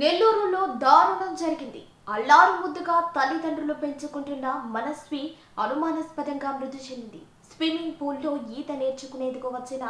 నెల్లూరులో దారుణం జరిగింది. అల్లారు ముద్దుగా తల్లిదండ్రులు పెంచుకుంటున్న మనస్వి అనుమానాస్పదంగా మృతి చెందింది. స్విమ్మింగ్ పూల్లో ఈత నేర్చుకునేందుకు వచ్చిన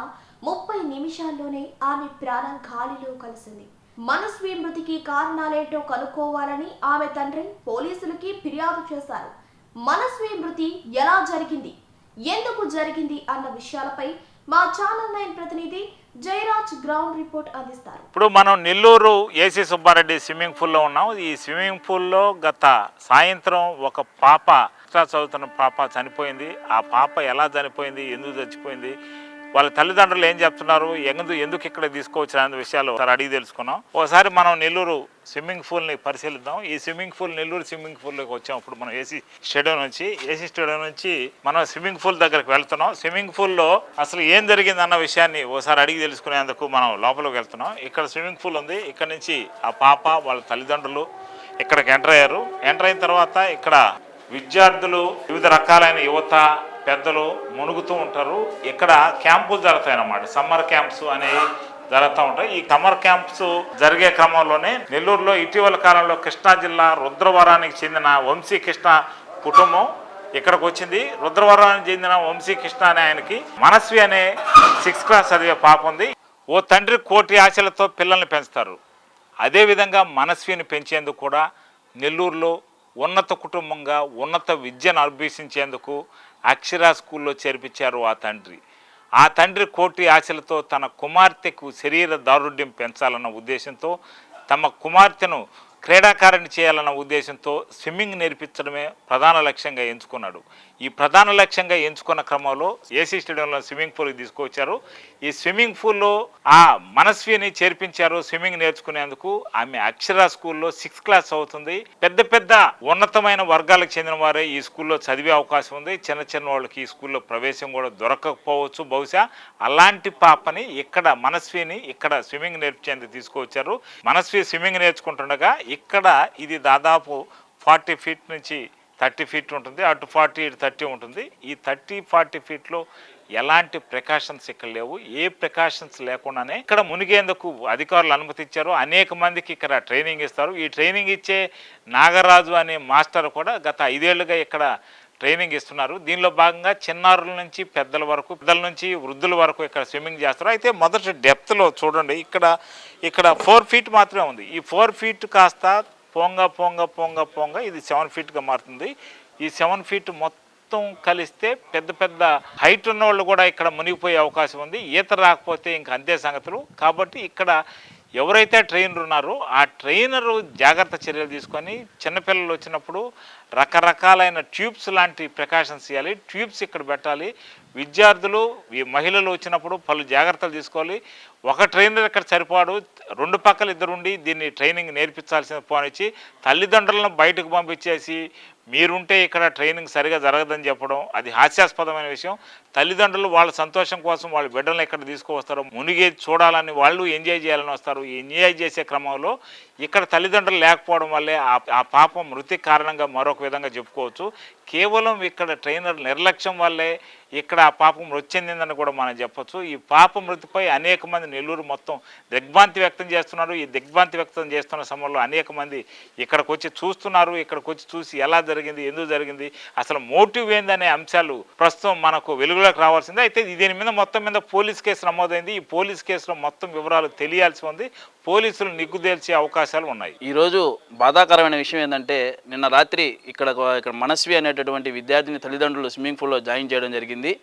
ముప్పై నిమిషాల్లోనే ఆమె ప్రాణం గాలిలో కలిసింది. మనస్వి మృతికి కారణాలేంటో కనుక్కోవాలని ఆమె తండ్రి పోలీసులకి ఫిర్యాదు చేశారు. మనస్వి మృతి ఎలా జరిగింది? ఎందుకు జరిగింది? అన్న విషయాలపై మా ఛానల్ నైన్ ప్రతినిధి జయరాజ్ గ్రౌండ్ రిపోర్ట్ అందిస్తారు. ఇప్పుడు మనం నెల్లూరు ఏసీ సుబ్బారెడ్డి స్విమ్మింగ్ పూల్లో ఉన్నాం. ఈ స్విమ్మింగ్ పూల్లో గత సాయంత్రం ఒక పాప చదువుతున్న పాప చనిపోయింది. ఆ పాప ఎలా చనిపోయింది? ఎందుకు చచ్చిపోయింది? వాళ్ళ తల్లిదండ్రులు ఏం చెప్తున్నారు? ఎందుకు ఎందుకు ఇక్కడ తీసుకోవచ్చు అనే విషయాలు ఒకసారి అడిగి తెలుసుకున్నాం. ఒకసారి మనం నెల్లూరు స్విమ్మింగ్ పూల్ని పరిశీలిద్దాం. ఈ స్విమ్మింగ్ పూల్ నెల్లూరు స్విమ్మింగ్ పూల్లోకి వచ్చాం. ఇప్పుడు మనం ఏసీ స్టేడియం నుంచి ఏసీ స్టేడియం నుంచి మనం స్విమ్మింగ్ పూల్ దగ్గరికి వెళ్తున్నాం. స్విమ్మింగ్ పూల్లో అసలు ఏం జరిగింది అన్న విషయాన్ని ఒకసారి అడిగి తెలుసుకునేందుకు మనం లోపలికి వెళ్తున్నాం. ఇక్కడ స్విమ్మింగ్ పూల్ ఉంది. ఇక్కడ నుంచి ఆ పాప వాళ్ళ తల్లిదండ్రులు ఇక్కడికి ఎంటర్ అయ్యారు. ఎంటర్ అయిన తర్వాత ఇక్కడ విద్యార్థులు వివిధ రకాలైన యువత పెద్దలు మునుగుతూ ఉంటారు. ఇక్కడ క్యాంపులు జరుగుతాయి అన్నమాట సమ్మర్ క్యాంప్స్ అనేవి జరుగుతూ ఉంటాయి. ఈ సమ్మర్ క్యాంప్స్ జరిగే క్రమంలోనే నెల్లూరులో ఇటీవల కాలంలో కృష్ణా జిల్లా రుద్రవరానికి చెందిన వంశీ కృష్ణ కుటుంబం ఇక్కడికి వచ్చింది. రుద్రవరానికి చెందిన వంశీ కృష్ణ అనే ఆయనకి మనస్వి అనే సిక్స్త్ క్లాస్ చదివే పాప ఉంది. ఓ తండ్రి కోటి ఆశలతో పిల్లల్ని పెంచుతారు. అదేవిధంగా మనస్విని పెంచేందుకు కూడా నెల్లూరులో ఉన్నత కుటుంబంగా ఉన్నత విద్యను అభ్యసించేందుకు అక్షరా స్కూల్లో చేర్పించారు ఆ తండ్రి. ఆ తండ్రి కోటి ఆశలతో తన కుమార్తెకు శరీర దారుఢ్యం పెంచాలన్న ఉద్దేశంతో తమ కుమార్తెను క్రీడాకారిణి చేయాలన్న ఉద్దేశంతో స్విమ్మింగ్ నేర్పించడమే ప్రధాన లక్ష్యంగా ఎంచుకున్నాడు. ఈ ప్రధాన లక్ష్యంగా ఎంచుకున్న క్రమంలో ఏసీ స్టేడియంలో స్విమ్మింగ్ పూల్కి తీసుకొచ్చారు ఈ స్విమ్మింగ్ పూల్లో ఆ మనస్విని చేర్పించారు స్విమ్మింగ్ నేర్చుకునేందుకు. ఆమె అక్షర స్కూల్లో సిక్స్త్ క్లాస్ అవుతుంది పెద్ద పెద్ద ఉన్నతమైన వర్గాలకు చెందిన వారే ఈ స్కూల్లో చదివే అవకాశం ఉంది. చిన్న చిన్న వాళ్ళకి ఈ స్కూల్లో ప్రవేశం కూడా దొరకకపోవచ్చు బహుశా. అలాంటి పాపని ఇక్కడ మనస్విని ఇక్కడ స్విమ్మింగ్ నేర్పించేందుకు తీసుకువచ్చారు. మనస్వి స్విమ్మింగ్ నేర్చుకుంటుండగా ఇక్కడ ఇది దాదాపు ఫార్టీ ఫీట్ నుంచి థర్టీ ఫీట్ ఉంటుంది అటు ఫార్టీ ఇటు థర్టీ ఉంటుంది. ఈ థర్టీ ఫార్టీ ఫీట్లో ఎలాంటి ప్రికాషన్స్ ఇక్కడ లేవు. ఏ ప్రికాషన్స్ లేకుండానే ఇక్కడ మునిగేందుకు అధికారులు అనుమతిచ్చారు అనేక మందికి ఇక్కడ ట్రైనింగ్ ఇస్తారు. ఈ ట్రైనింగ్ ఇచ్చే నాగరాజు అనే మాస్టర్ కూడా గత ఐదేళ్ళుగా ఇక్కడ ట్రైనింగ్ ఇస్తున్నారు. దీనిలో భాగంగా చిన్నారుల నుంచి పెద్దల వరకు పెద్దల నుంచి వృద్ధుల వరకు ఇక్కడ స్విమ్మింగ్ చేస్తారు. అయితే మొదటి డెప్త్లో చూడండి. ఇక్కడ ఇక్కడ ఫోర్ ఫీట్ మాత్రమే ఉంది. ఈ ఫోర్ ఫీట్ కాస్త పొంగ పొంగ పొంగ పొంగ ఇది సెవెన్ ఫీట్గా మారుతుంది. ఈ సెవెన్ ఫీట్ మొత్తం కలిస్తే పెద్ద పెద్ద హైట్ ఉన్న వాళ్ళు కూడా ఇక్కడ మునిగిపోయే అవకాశం ఉంది. ఈత రాకపోతే ఇంకా అంతే సంగతులు. కాబట్టి ఇక్కడ ఎవరైతే ట్రైనర్ ఉన్నారో ఆ ట్రైనరు జాగ్రత్త చర్యలు తీసుకొని చిన్నపిల్లలు వచ్చినప్పుడు రకరకాలైన ట్యూబ్స్ లాంటి ప్రికాషన్స్ ఇవ్వాలి. ట్యూబ్స్ ఇక్కడ పెట్టాలి. విద్యార్థులు ఈ మహిళలు వచ్చినప్పుడు పలు జాగ్రత్తలు తీసుకోవాలి. ఒక ట్రైనర్ ఇక్కడ సరిపాడు. రెండు పక్కల ఇద్దరుండి దీన్ని ట్రైనింగ్ నేర్పించాల్సిన పోనిచ్చి తల్లిదండ్రులను బయటకు పంపించేసి మీరుంటే ఇక్కడ ట్రైనింగ్ సరిగా జరగదని చెప్పడం అది హాస్యాస్పదమైన విషయం. తల్లిదండ్రులు వాళ్ళ సంతోషం కోసం వాళ్ళ బిడ్డలను ఇక్కడ తీసుకువస్తారు మునిగి చూడాలని వాళ్ళు ఎంజాయ్ చేయాలని వస్తారు. ఈ ఎంజాయ్ చేసే క్రమంలో ఇక్కడ తల్లిదండ్రులు లేకపోవడం వల్లే ఆ ఆ పాపం మృతి కారణంగా మరొక విధంగా చెప్పుకోవచ్చు. కేవలం ఇక్కడ ట్రైనర్ నిర్లక్ష్యం వల్లే ఇక్కడ ఆ పాపం మృతి చెందిందని కూడా మనం చెప్పొచ్చు. ఈ పాప మృతిపై అనేక మంది నెల్లూరు మొత్తం దిగ్భ్రాంతి వ్యక్తం చేస్తున్నారు. ఈ దిగ్భ్రాంతి వ్యక్తం చేస్తున్న సమయంలో అనేక మంది ఇక్కడికి వచ్చి చూస్తున్నారు. ఇక్కడికి వచ్చి చూసి ఎలా జరిగింది ఎందుకు జరిగింది అసలు మోటివ్ ఏందనే అంశాలు ప్రస్తుతం మనకు వెలుగులోకి రావాల్సిందే. అయితే దీని మీద మొత్తం మీద పోలీస్ కేసు నమోదైంది. ఈ పోలీస్ కేసులో మొత్తం వివరాలు తెలియాల్సి ఉంది. పోలీసులు నిగ్గుదేల్చే అవకాశాలు ఉన్నాయి. ఈరోజు బాధాకరమైన విషయం ఏంటంటే నిన్న రాత్రి ఇక్కడ ఇక్కడ మనస్వి అనేటటువంటి విద్యార్థిని తల్లిదండ్రులు స్విమ్మింగ్ పూల్లో జాయిన్ చేయడం జరిగింది.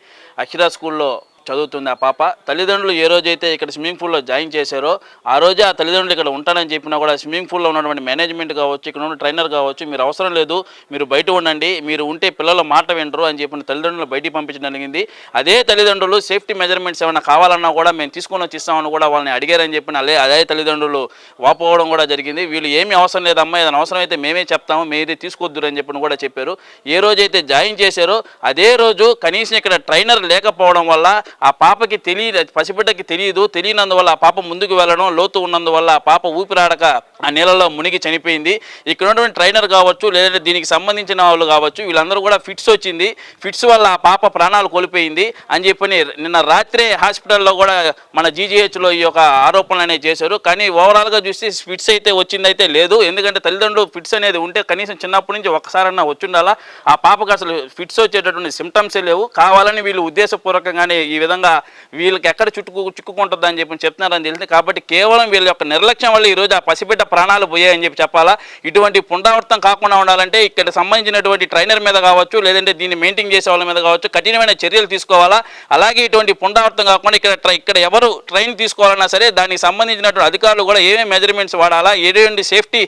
అక్షరా స్కూల్లో చదువుతుంది ఆ పాప తల్లిదండ్రులు ఏ రోజైతే ఇక్కడ స్విమ్మింగ్ పూల్లో జాయిన్ చేశారో ఆ రోజే ఆ తల్లిదండ్రులు ఇక్కడ ఉంటానని చెప్పినా కూడా స్విమ్మింగ్ పూల్లో ఉన్నటువంటి మేనేజ్మెంట్ కావచ్చు ఇక్కడ ఉన్న ట్రైనర్ కావచ్చు మీరు అవసరం లేదు మీరు బయట ఉండండి మీరు ఉంటే పిల్లల మాట వింటరు అని చెప్పిన తల్లిదండ్రులు బయటికి పంపించడం జరిగింది. అదే తల్లిదండ్రులు సేఫ్టీ మెజర్మెంట్స్ ఏమైనా కావాలన్నా కూడా మేము తీసుకొని వచ్చిస్తామని కూడా వాళ్ళని అడిగారని చెప్పిన అదే అదే తల్లిదండ్రులు వాపోవడం కూడా జరిగింది. వీళ్ళు ఏమీ అవసరం లేదమ్మా ఏదైనా అవసరం అయితే మేమే చెప్తాము మీరే తీసుకొద్దురు అని చెప్పిన కూడా చెప్పారు. ఏ రోజైతే జాయిన్ చేశారో అదే రోజు కనీసం ఇక్కడ ట్రైనర్ లేకపోవడం వల్ల ఆ పాపకి తెలియ పసిబిడ్డకి తెలియదు తెలియనందువల్ల ఆ పాప ముందుకు వెళ్ళడం లోతు ఉన్నందువల్ల ఆ పాప ఊపిరాడక ఆ నీళ్ళలో మునిగి చనిపోయింది. ఇక్కడ ఉన్నటువంటి ట్రైనర్ కావచ్చు లేదంటే దీనికి సంబంధించిన వాళ్ళు కావచ్చు వీళ్ళందరూ కూడా ఫిట్స్ వచ్చింది. ఫిట్స్ వల్ల ఆ పాప ప్రాణాలు కోల్పోయింది అని చెప్పని నిన్న రాత్రే హాస్పిటల్లో కూడా మన జీజీహెచ్లో ఈ యొక్క ఆరోపణలు అనేవి చేశారు. కానీ ఓవరాల్గా చూస్తే ఫిట్స్ అయితే వచ్చిందైతే లేదు. ఎందుకంటే తల్లిదండ్రులు ఫిట్స్ అనేది ఉంటే కనీసం చిన్నప్పటి నుంచి ఒక్కసారన్నా వచ్చిండాలా. ఆ పాపకు అసలు ఫిట్స్ వచ్చేటటువంటి సిమ్టమ్సే లేవు. కావాలని వీళ్ళు ఉద్దేశపూర్వకంగానే ఈ విధంగా వీళ్ళకి ఎక్కడ చుట్టుకు చిక్కుకుంటుందని చెప్పి చెప్తున్నారని తెలిసింది కాబట్టి కేవలం వీళ్ళ యొక్క నిర్లక్ష్యం వల్ల ఈరోజు ఆ పసిబిడ్డ ప్రాణాలు పోయాయని చెప్పి చెప్పాలా? ఇటువంటి పునరావృతం కాకుండా ఉండాలంటే ఇక్కడ సంబంధించినటువంటి ట్రైనర్ మీద కావచ్చు లేదంటే దీన్ని మెయింటైన్ చేసే వాళ్ళ మీద కావచ్చు కఠినమైన చర్యలు తీసుకోవాలా? అలాగే ఇటువంటి పునరావృతం కాకుండా ఇక్కడ ఇక్కడ ఎవరు ట్రైన్ తీసుకోవాలన్నా సరే దానికి సంబంధించినటువంటి అధికారులు కూడా ఏమేమి మెజర్మెంట్స్ వాడాలా? ఎటువంటి సేఫ్టీ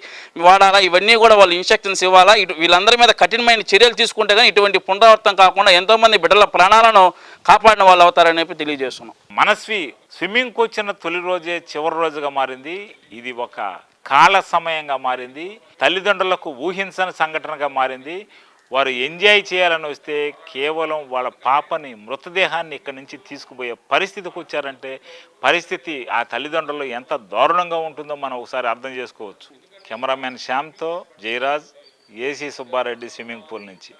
వాడాలా? ఇవన్నీ కూడా వాళ్ళు ఇన్స్ట్రక్షన్స్ ఇవ్వాలా? ఇటు వీళ్ళందరి మీద కఠినమైన చర్యలు తీసుకుంటే కానీ ఇటువంటి పునరావృతం కాకుండా ఎంతోమంది బిడ్డల ప్రాణాలను కాపాడిన వాళ్ళు చెప్పి తెలియజేస్తున్నాం. మనస్వి స్విమ్మింగ్కి వచ్చిన తొలి రోజే చివరి రోజుగా మారింది. ఇది ఒక కాల సమయంగా మారింది. తల్లిదండ్రులకు ఊహించని సంఘటనగా మారింది. వారు ఎంజాయ్ చేయాలని వస్తే కేవలం వాళ్ళ పాపని మృతదేహాన్ని ఇక్కడి నుంచి తీసుకుపోయే పరిస్థితికి వచ్చారంటే పరిస్థితి ఆ తల్లిదండ్రులు ఎంత దారుణంగా ఉంటుందో మనం ఒకసారి అర్థం చేసుకోవచ్చు. Cameraman శ్యామ్తో Jayaraj AC Subbareddy swimming pool నుంచి.